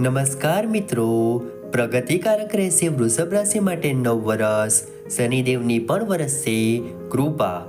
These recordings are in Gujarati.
નમસ્કાર મિત્રો. પ્રગતિકારક રહેશે, વૃષભ રાશિ માટે નવ વર્ષ શનિદેવની પણ વરસશે કૃપા.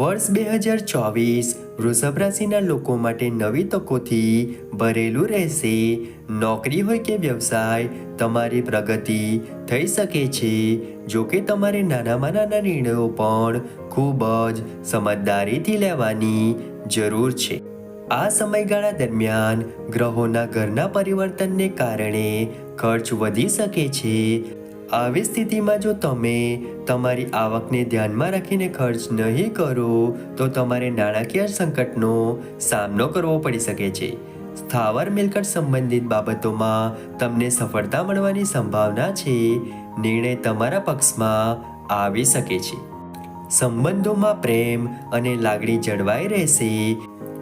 વર્ષ બે હજાર ચોવીસ, વૃષભ રાશિના લોકો માટે નવી તકોથી ભરેલું રહેશે. નોકરી હોય કે વ્યવસાય, તમારી પ્રગતિ થઈ શકે છે. જો કે તમારે નાનામાં નાના નિર્ણયો પણ ખૂબ જ સમજદારીથી લેવાની જરૂર છે. આ સમયગાળા દરમિયાન ગ્રહોના ઘરના પરિવર્તનને કારણે ખર્ચ વધી શકે છે. આવી સ્થિતિમાં જો તમે તમારી આવકને ધ્યાનમાં રાખીને ખર્ચ નહીં કરો, તો તમારે નાણાકીય સંકટનો સામનો કરવો પડી શકે છે. સ્થાવર મિલકત સંબંધિત બાબતોમાં તમને સફળતા મળવાની સંભાવના છે. નિર્ણય તમારા પક્ષમાં આવી શકે છે. સંબંધોમાં પ્રેમ અને લાગણી જળવાઈ રહેશે.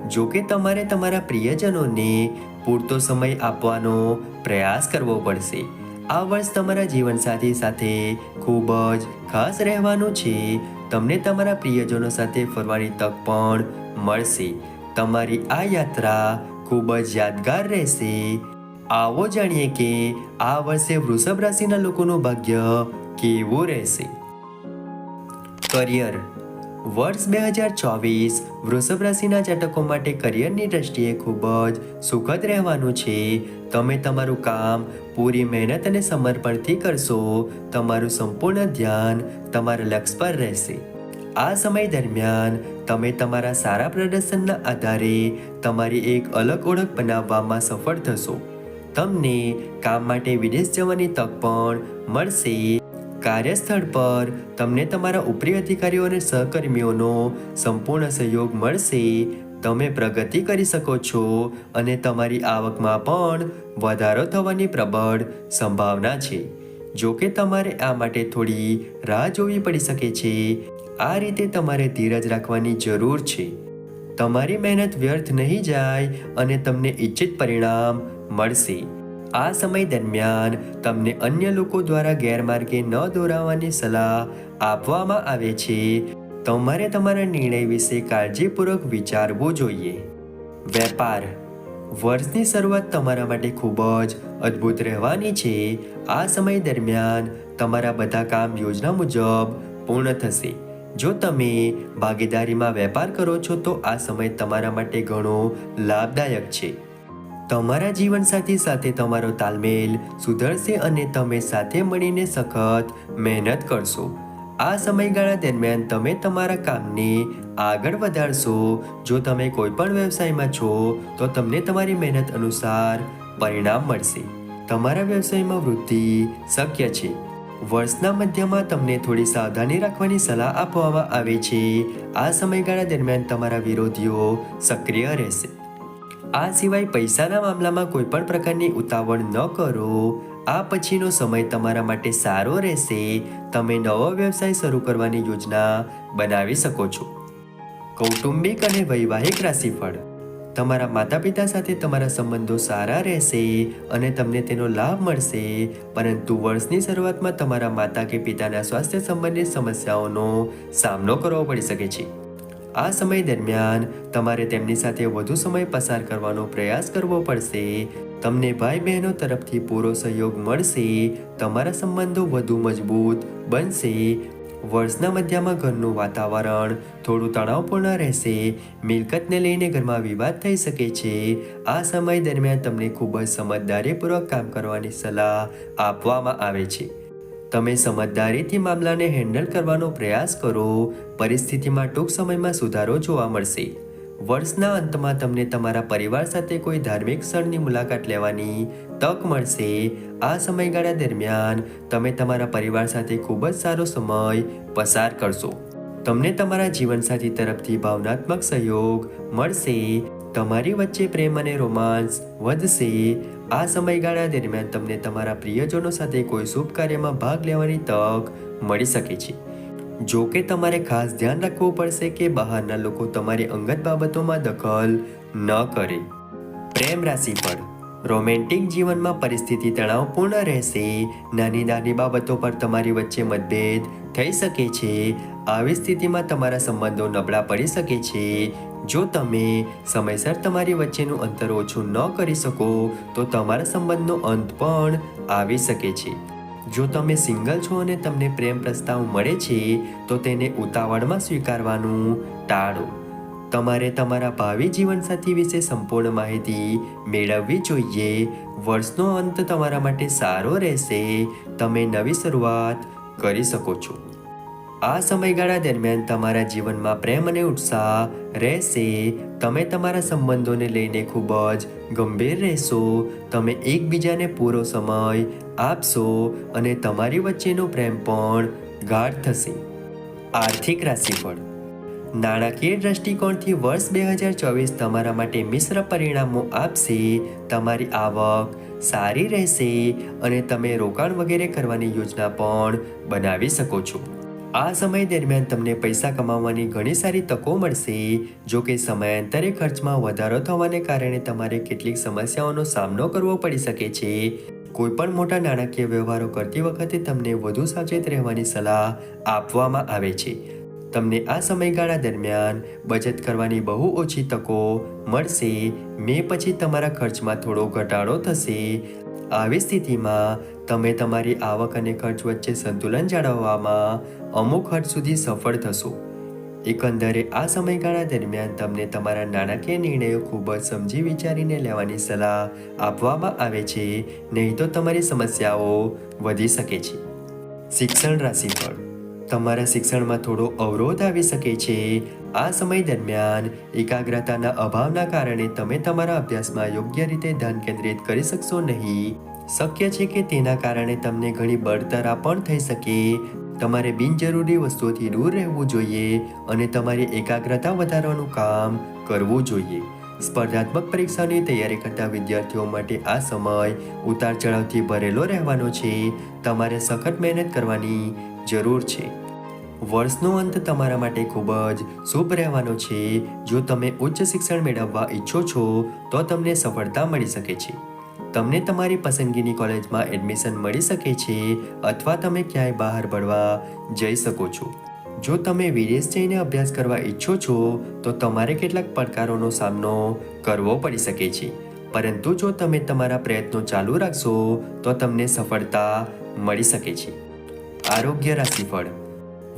જો કે તમારે તમારા પ્રિયજનોને પૂરતો સમય આપવાનો પ્રયાસ કરવો પડશે. આ વર્ષ તમારા જીવનસાથી સાથે ખૂબ જ ખાસ રહેવાનું છે. તમને તમારા પ્રિયજનો સાથે ફરવાની તક પણ મળશે. તમારી આ યાત્રા ખૂબ જ યાદગાર રહેશે. આવો જાણીએ કે આ વર્ષે વૃષભ રાશિના લોકોનું ભાગ્ય કેવું રહેશે. કરિયર વર્ષ બે હજાર ચોવીસ વૃષભ રાશિના જાતકો માટે કરિયરની દ્રષ્ટિએ ખૂબ જ સુખદ રહેવાનું છે. તમે તમારું કામ પૂરી મહેનત અને સમર્પણથી કરશો. તમારું સંપૂર્ણ ધ્યાન તમારા લક્ષ્ય પર રહેશે. આ સમય દરમિયાન તમે તમારા સારા પ્રદર્શનના આધારે તમારી એક અલગ ઓળખ બનાવવામાં સફળ થશો. તમને કામ માટે વિદેશ જવાની તક પણ મળશે. કાર્યસ્થળ પર તમને તમારા ઉપરી અધિકારીઓ અને સહકર્મીઓનો સંપૂર્ણ સહયોગ મળશે. તમે પ્રગતિ કરી શકો છો અને તમારી આવકમાં પણ વધારો થવાની પ્રબળ સંભાવના છે. જો કે તમારે આ માટે થોડી રાહ જોવી પડી શકે છે. આ રીતે તમારે ધીરજ રાખવાની જરૂર છે. તમારી મહેનત વ્યર્થ નહીં જાય અને તમને ઇચ્છિત પરિણામ મળશે. આ સમય દરમિયાન તમને અન્ય લોકો દ્વારા ગેરમાર્ગે ન દોરાવવાની સલાહ આપવામાં આવે છે. તમારે તમારા નિર્ણય વિશે કાળજીપૂર્વક વિચારવું જોઈએ. વેપાર. વર્ષની શરૂઆત તમારા માટે ખૂબ જ અદ્ભુત રહેવાની છે. આ સમય દરમિયાન તમારા બધા કામ યોજના મુજબ પૂર્ણ થશે. જો તમે ભાગીદારીમાં વેપાર કરો છો તો આ સમય તમારા માટે ઘણો લાભદાયક છે. તમારા જીવનસાથી સાથે તમારો તાલમેલ સુધરશે અને તમે સાથે મળીને સખત મહેનત કરશો. આ સમયગાળા દરમિયાન તમે તમારા કામને આગળ વધારશો. જો તમે કોઈ પણ વ્યવસાયમાં છો, તો તમને તમારી મહેનત અનુસાર પરિણામ મળશે. તમારા વ્યવસાયમાં વૃદ્ધિ શક્ય છે. વર્ષના મધ્યમાં તમને થોડી સાવધાની રાખવાની સલાહ આપવામાં આવે છે. આ સમયગાળા દરમિયાન તમારા વિરોધીઓ સક્રિય રહેશે. આ સિવાય પૈસાના મામલામાં કોઈ પણ પ્રકારની ઉતાવળ ન કરો. આ પછીનો સમય તમારા માટે સારો રહેશે. તમે નવો વ્યવસાય શરૂ કરવાની યોજના બનાવી શકો છો. કૌટુંબિક અને વૈવાહિક રાશિફળ. તમારા માતા પિતા સાથે તમારા સંબંધો સારા રહેશે અને તમને તેનો લાભ મળશે. પરંતુ વર્ષની શરૂઆતમાં તમારા માતા કે પિતાના સ્વાસ્થ્ય સંબંધિત સમસ્યાઓનો સામનો કરવો પડી શકે છે. આ સમય દરમિયાન તમારે તેમની સાથે વધુ સમય પસાર કરવાનો પ્રયાસ કરવો પડશે. તમને ભાઈ બહેનો તરફથી પૂરો સહયોગ મળશે, તમારા સંબંધો વધુ મજબૂત બનશે, વર્ષના મધ્યમાં ઘરનું વાતાવરણ થોડું તણાવપૂર્ણ રહેશે, મિલકતને લઈને ઘરમાં વિવાદ થઈ શકે છે. આ સમય દરમિયાન તમને ખૂબ જ સમજદારીપૂર્વક કામ કરવાની સલાહ આપવામાં આવે છે. તમે સમજદારીથી મામલાને હેન્ડલ કરવાનો પ્રયાસ કરો. પરિસ્થિતિમાં ટૂંક સમયમાં સુધારો જોવા મળશે. વર્ષના અંતમાં તમને તમારા પરિવાર સાથે કોઈ ધાર્મિક સ્થળની મુલાકાત લેવાની તક મળશે. આ સમયગાળા દરમિયાન તમે તમારા પરિવાર સાથે ખૂબ જ સારો સમય પસાર કરશો. તમને તમારા જીવનસાથી તરફથી ભાવનાત્મક સહયોગ મળશે. તમારી વચ્ચે પ્રેમ અને રોમાન્સ વધશે. આ સમયગાળા દરમિયાન તમને તમારા પ્રિયજનો સાથે કોઈ શુભ કાર્યમાં ભાગ લેવાની તક મળી શકે છે. જો કે તમારે ખાસ ધ્યાન રાખવું પડશે કે બહારના લોકો તમારી અંગત બાબતોમાં દખલ ન કરે. પ્રેમ રાશિ પર, રોમેન્ટિક જીવનમાં પરિસ્થિતિ તણાવપૂર્ણ રહેશે. નાની નાની બાબતો પર તમારી વચ્ચે મતભેદ થઈ શકે છે. આવી સ્થિતિમાં તમારા સંબંધો નબળા પડી શકે છે. જો તમે સમયસર તમારી વચ્ચેનું અંતર ઓછું ન કરી શકો, તો તમારા સંબંધનો અંત પણ આવી શકે છે. જો તમે સિંગલ છો અને તમને પ્રેમ પ્રસ્તાવ મળે છે, તો તેને ઉતાવળમાં સ્વીકારવાનું ટાળો. તમારે તમારા ભાવિ જીવનસાથી વિશે સંપૂર્ણ માહિતી મેળવવી જોઈએ. વર્ષનો અંત તમારા માટે સારો રહેશે. તમે નવી શરૂઆત કરી શકો છો. આ સમયગાળા દરમિયાન તમારા જીવનમાં પ્રેમ અને ઉત્સાહ રહેશે. તમે તમારા સંબંધોને લઈને ખૂબ જ ગંભીર રહેશો. તમે એકબીજાને પૂરો સમય આપશો અને તમારી વચ્ચેનો પ્રેમ પણ ગાઢ થશે. આર્થિક રાશિફળ. નાણાકીય દ્રષ્ટિકોણથી વર્ષ બે હજાર ચોવીસ તમારા માટે મિશ્ર પરિણામો આપશે. તમારી આવક સારી રહેશે અને તમે રોકાણ વગેરે કરવાની યોજના પણ બનાવી શકો છો. આ સમય દરમિયાન તમને પૈસા કમાવવાની ઘણી સારી તકો મળશે. જો કે સમયાંતરે ખર્ચમાં વધારો થવાને કારણે તમારે કેટલીક સમસ્યાઓનો સામનો કરવો પડી શકે છે. કોઈપણ મોટા નાણાકીય વ્યવહારો કરતી વખતે તમને વધુ સાવચેત રહેવાની સલાહ આપવામાં આવે છે. તમને આ સમયગાળા દરમિયાન બચત કરવાની બહુ ઓછી તકો મળશે. મે પછી તમારા ખર્ચમાં થોડો ઘટાડો થશે. આવી સ્થિતિમાં તમે તમારી આવક અને ખર્ચ વચ્ચે સંતુલન જાળવવામાં અમુક હદ સુધી સફળ થશો. એકંદરે આ સમયગાળા દરમિયાન તમને તમારા નાણાકીય નિર્ણયો ખૂબ જ સમજી વિચારીને લેવાની સલાહ આપવામાં આવે છે, નહીં તો તમારી સમસ્યાઓ વધી શકે છે. શિક્ષણ રાશિફળ તમારા શિક્ષણમાં થોડો અવરોધ આવી શકે છે આ સમય દરમિયાન એકાગ્રતાના અભાવના કારણે તમે તમારા અભ્યાસમાં યોગ્ય રીતે ધ્યાન કેન્દ્રિત કરી શકશો નહીં. શક્ય છે કે તેના કારણે તમને ઘણી બળતરા પણ થઈ શકે. તમારે બિનજરૂરી વસ્તુઓથી દૂર રહેવું જોઈએ અને તમારી એકાગ્રતા વધારવાનું કામ કરવું જોઈએ. સ્પર્ધાત્મક પરીક્ષાની તૈયારી કરતા વિદ્યાર્થીઓ માટે આ સમય ઉતાર ચઢાવથી ભરેલો રહેવાનો છે. તમારે સખત મહેનત કરવાની જરૂર છે. વર્ષનો અંત તમારા માટે ખૂબ જ શુભ રહેવાનો છે. જો તમે ઉચ્ચ શિક્ષણ મેળવવા ઈચ્છો છો, તો તમને સફળતા મળી શકે છે. તમને તમારી પસંદગીની કોલેજમાં એડમિશન મળી શકે છે અથવા તમે ક્યાંય બહાર ભણવા જઈ શકો છો. જો તમે વિદેશ જઈને અભ્યાસ કરવા ઈચ્છો છો, તો તમારે કેટલાક પડકારોનો સામનો કરવો પડી શકે છે. પરંતુ જો તમે તમારા પ્રયત્નો ચાલુ રાખશો, તો તમને સફળતા મળી શકે છે. આરોગ્ય રાશિફળ.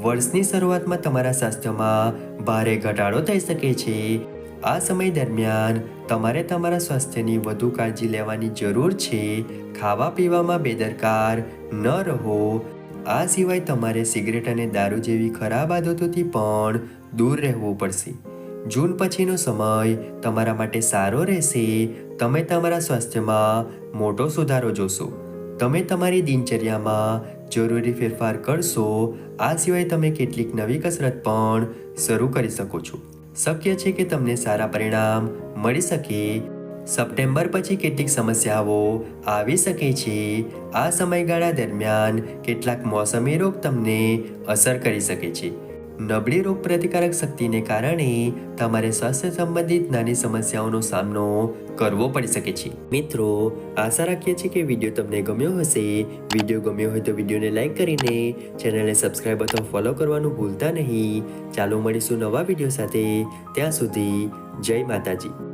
વર્ષની શરૂઆતમાં તમારા સ્વાસ્થ્યમાં ભારે ઘટાડો થઈ શકે છે. આ સમય દરમિયાન તમારે તમારા સ્વાસ્થ્યની વધુ કાળજી લેવાની જરૂર છે. ખાવા પીવામાં બેદરકાર ન રહો. આ સિવાય તમારે સિગરેટ અને દારૂ જેવી ખરાબ આદતોથી પણ દૂર રહેવું પડશે. જૂન પછીનો સમય તમારા માટે સારો રહેશે. તમે તમારા સ્વાસ્થ્યમાં મોટો સુધારો જોશો. તમે તમારી દિનચર્યામાં જરૂરી ફેરફાર કરશો, આ સિવાય તમે કેટલીક નવી કસરત પણ શરૂ કરી શકો છો. શક્ય છે કે તમને સારા પરિણામ મળી શકે. સપ્ટેમ્બર પછી કેટલીક સમસ્યાઓ આવી શકે છે. આ સમયગાળા દરમિયાન કેટલાક મોસમી રોગ તમને અસર કરી શકે છે. નબળી રોગ પ્રતિકારક શક્તિને કારણે તમારે સ્વાસ્થ્ય સંબંધિત નાની સમસ્યાઓનો સામનો કરવો પડી શકે છે. મિત્રો, આશા રાખીએ છીએ કે વીડિયો તમને ગમ્યો હશે. વીડિયો ગમ્યો હોય તો વિડીયોને લાઇક કરીને ચેનલને સબસ્ક્રાઈબ અથવા ફોલો કરવાનું ભૂલતા નહીં. ચાલો મળીશું નવા વીડિયો સાથે. ત્યાં સુધી જય માતાજી.